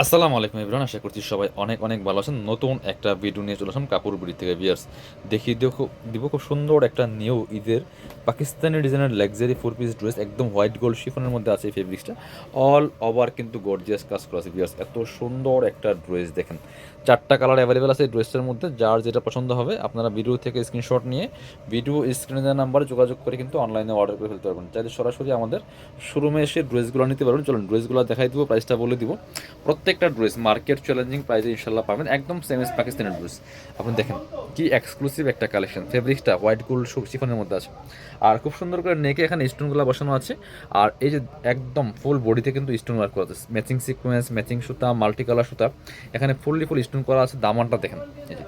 আসসালামু আলাইকুম ইবরান আশা করছি সবাই অনেক অনেক ভালো আছেন। নতুন একটা ভিডিও নিয়ে চলে আসলাম কাপড় বিড়ি থেকে বিয়ার্স দেখিয়ে দিব খুব দিব খুব সুন্দর একটা নিউ ঈদের পাকিস্তানি ডিজাইনের লাক্সারি ফোর পিস ড্রেস একদম হোয়াইট গোল্ড শিফনের মধ্যে আছে এই ফেব্রিক্সটা অল ওভার কিন্তু গর্জিয়াস কাজ করা আছে বিয়ার্স এত সুন্দর একটা ড্রেস দেখেন। চারটা কালার অ্যাভেলেবেল আছে এই ড্রেসটার মধ্যে, যার যেটা পছন্দ হবে আপনারা ভিডিও থেকে স্ক্রিনশট নিয়ে ভিডিও স্ক্রিনে দেওয়া নাম্বারে যোগাযোগ করে কিন্তু অনলাইনে অর্ডার করে ফেলতে পারবেন। চাইলে সরাসরি আমাদের শোরুমে এসে ড্রেসগুলো নিতে পারবেন। চলুন ড্রেসগুলো দেখাই দিব প্রাইসটা বলে দিব। প্রত্যেকটা ড্রেস মার্কেট চ্যালেঞ্জিং প্রাইসে ইনশাল্লাহ পাবেন। একদম সেম এস পাকিস্তানের ড্রেস। আপনি দেখেন, কি এক্সক্লুসিভ একটা কালেকশন ফেব্রিকটা হোয়াইট গোল্ড শিফনের মধ্যে আছে। আর খুব সুন্দর করে নেকে এখানে স্টোনগুলো বসানো আছে। আর এই যে একদম ফুল বডিতে কিন্তু স্টোন ওয়ার্ক করা আছে। ম্যাচিং সিকোয়েন্স ম্যাচিং সুতা মাল্টি কালার সুতা। এখানে ফুললি ফুল স্টোন করা আছে। দামানটা দেখেন। এই যে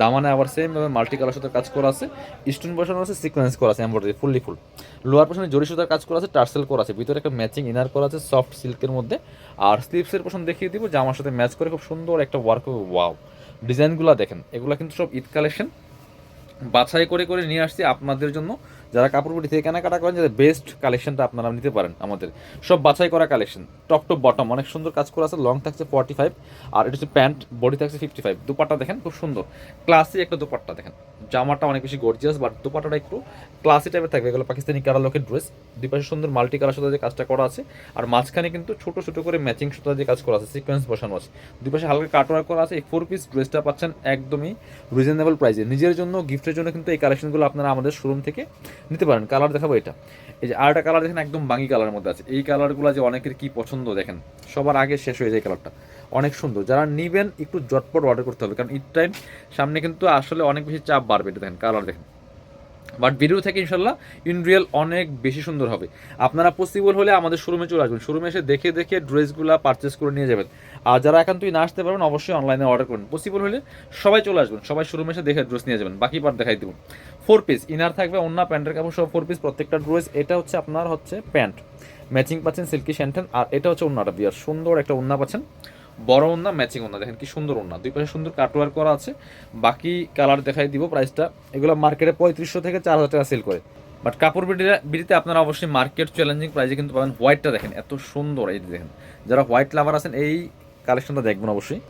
দামানে আবার সেম মাল্টি কালার সুতার কাজ করা আছে স্টোন বসানো আছে সিকোয়েন্স করা আছে এমব্রয়ডারি ফুললি ফুল লোয়ার পোর্শনে জরি সুতার কাজ করা আছে টার্সেল করা আছে, ভিতরে একটা ম্যাচিং ইনার করা আছে সফট সিল্কের মধ্যে। আর স্লিভসের পোর্শন দেখিয়ে দিব, জামার সাথে ম্যাচ করে খুব সুন্দর একটা ওয়ার্ক ওয়াও ডিজাইনগুলো দেখেন, এগুলো কিন্তু সব ঈদ কালেকশন বাছাই করে করে নিয়ে আসছি আপনাদের জন্য। যারা কাপড় বুটি থেকে কেনাকাটা করেন, যাদের বেস্ট কালেকশনটা আপনারা নিতে পারেন আমাদের। সব বাছাই করা কালেকশন টপ টপ বটম অনেক সুন্দর কাজ করা আছে লং থাকছে ফর্টি ফাইভ আর এটা হচ্ছে প্যান্ট বডি থাকছে ফিফটি ফাইভ দুপাট্টা দেখেন, খুব সুন্দর। ক্লাসি একটা দুপাট্টা দেখেন। জামাটা অনেক বেশি গর্জিয়াস বাট দুপাট্টাটা একটু ক্লাসি টাইপের থাকবে। এগুলো পাকিস্তানি কারা লোকের ড্রেস দুই পাশে সুন্দর মাল্টি কালার সুতা যে কাজটা করা আছে। আর মাঝখানে কিন্তু ছোট ছোট করে ম্যাচিং সুতা দিয়ে কাজ করা আছে সিকোয়েন্স বসানো আছে। দুই পাশে হালকা কাটওয়ার্ক করা আছে। এই ফোর পিস ড্রেসটা পাচ্ছেন একদমই রিজনেবল প্রাইসে নিজের জন্য গিফটের জন্য কিন্তু এই কালেকশনগুলো আপনারা আমাদের শোরুম থেকে নিতে পারেন কালার দেখাবো এটা। এই যে আরেকটা কালার দেখেন, একদম বাঙি কালারের মধ্যে আছে। এই কালারগুলো যে অনেকের কি পছন্দ দেখেন, সবার আগে শেষ হয়ে যায় কালারটা অনেক সুন্দর। যারা নেবেন, একটু জটপট অর্ডার করতে হবে। কারণ ঈদ টাইম সামনে কিন্তু আসলে অনেক বেশি চাপ বাড়বে এটা দেখেন কালার দেখেন। বাট ভিডিও থেকে ইনশাল্লাহ ইন রিয়েল অনেক বেশি সুন্দর হবে। আপনারা পসিবল হলে আমাদের শোরুমে চলে আসবেন। শোরুমে এসে দেখে দেখে ড্রেসগুলো পারচেস করে নিয়ে যাবেন। আর যারা একান্তই না আসতে পারবেন, অবশ্যই অনলাইনে অর্ডার করুন। পসিবল হলে সবাই চলে আসবেন। সবাই শোরুমে এসে দেখে ড্রেস নিয়ে যাবেন। বাকি পার্ট দেখাই দেবো। ফোর পিস ইনার থাকবে অন্য প্যান্টের কাপড় সব ফোর পিস প্রত্যেকটা ড্রেস এটা হচ্ছে আপনার হচ্ছে প্যান্ট। ম্যাচিং পাচ্ছেন সিল্কি শ্যান্টেন আর এটা হচ্ছে অন্যটা বিয়ার সুন্দর একটা ওন্না পাচ্ছেন। বড় ওন্না ম্যাচিং ওন্না দেখেন কি সুন্দর ওন্না দুই পাশে সুন্দর কাটওয়ার করা আছে। বাকি কালার দেখাই দিব প্রাইসটা এগুলো মার্কেটে পঁয়ত্রিশশো থেকে চার হাজার টাকা সেল করে। বাট কাপড় বিড়িটা বিড়িতে আপনারা অবশ্যই মার্কেট চ্যালেঞ্জিং প্রাইসে কিন্তু পাবেন হোয়াইটটা দেখেন, এত সুন্দর। এই দেখেন, যারা হোয়াইট লাভার আছেন, এই কালেকশনটা দেখবেন অবশ্যই।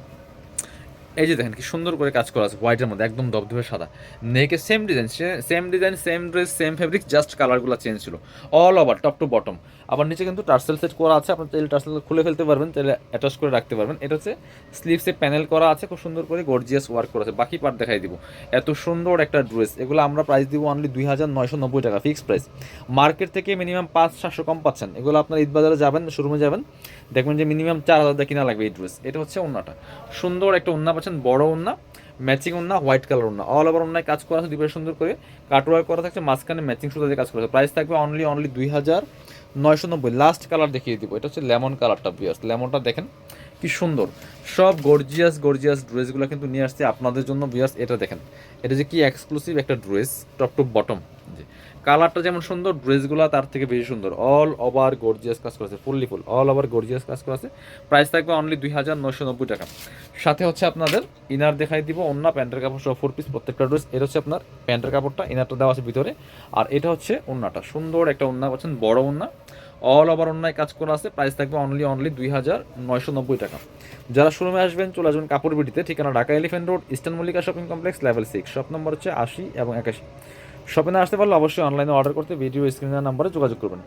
এই যে দেখেন কি সুন্দর করে কাজ করা আছে হোয়াইটের মধ্যে, একদম দবদবে সাদা। নেকে same design same design same dress same fabric just কালারগুলো চেঞ্জ ছিল। All over top to bottom আবার নিচে কিন্তু টার্সেল সেট করা আছে, আপনার চাইলে টার্সেল খুলে ফেলতে পারবেন, চাইলে অ্যাটাচ করে রাখতে পারবেন। এটা হচ্ছে স্লিভসে প্যানেল করা আছে, খুব সুন্দর করে গর্জিয়াস ওয়ার্ক করা আছে। বাকি পার্ট দেখাই দিব। এত সুন্দর একটা ড্রেস এগুলো আমরা প্রাইস দিব অনলি দুই হাজার নয়শো নব্বই টাকা ফিক্সড প্রাইস মার্কেট থেকে মিনিমাম পাঁচ, সাতশো কম পাচ্ছেন। এগুলো আপনার ঈদ বাজারে যাবেন শোরুমে যাবেন, দেখবেন যে মিনিমাম চার হাজার কিনা লাগবে এই ড্রেস এটা হচ্ছে ওন্নাটা। সুন্দর একটা ওন্না পাচ্ছেন বড় ওন্না ম্যাচিং ওন্না হোয়াইট কালার ওন্না অল ওভার ওন্নায় কাজ করা আছে, দুই সুন্দর করে কাটওয়ার করা থাকছে, মাঝখানে ম্যাচিং সুতা দিয়ে কাজ করা আছে। প্রাইস থাকবে অনলি অনলি দুই হাজার নয়শো নব্বই। লাস্ট কালার দেখিয়ে দিব। এটা হচ্ছে লেমন কালারটা বিয়ার্স লেমনটা দেখেন। কি সুন্দর। সব গর্জিয়াস গর্জিয়াস ড্রেসগুলো কিন্তু নিয়ে আসছে আপনাদের জন্য বিয়ার্স এটা দেখেন। এটা যে কি এক্সক্লুসিভ একটা ড্রেস টপ টু বটম জি। কালারটা যেমন সুন্দর ড্রেসগুলো তার থেকে বেশি সুন্দর। অল ওভার গর্জিয়াস কাজ করেছে fully full all over gorgeous কাজ করেছে প্রাইস থাকবে অনলি দুই হাজার নয়শো নব্বই টাকা। সাথে হচ্ছে আপনাদের ইনার দেখাই দিব অন্য প্যান্টের কাপড় সহ ফোর পিস প্রত্যেকটা ড্রেস এটা হচ্ছে আপনার প্যান্টের কাপড়টা ইনারটা দেওয়া আছে ভিতরে। আর এটা হচ্ছে ওন্নাটা সুন্দর একটা ওন্না পাচ্ছেন বড় ওন্না অল ওভার অন্যায় কাজ করা আছে প্রাইস থাকবে অনলি অনলি দুই হাজার নয়শো নব্বই টাকা। যারা শোরুমে আসবেন, চলে আসবেন কাপড় বিটিতে, ঠিকানা Dhaka elephant road eastern Mallika shopping complex level six shop number হচ্ছে আশি এবং একাশি। শপে আসতে পারলে অবশ্যই অনলাইনে অর্ডার করতে ভিডিও স্ক্রিনের নাম্বারে যোগাযোগ করবেন।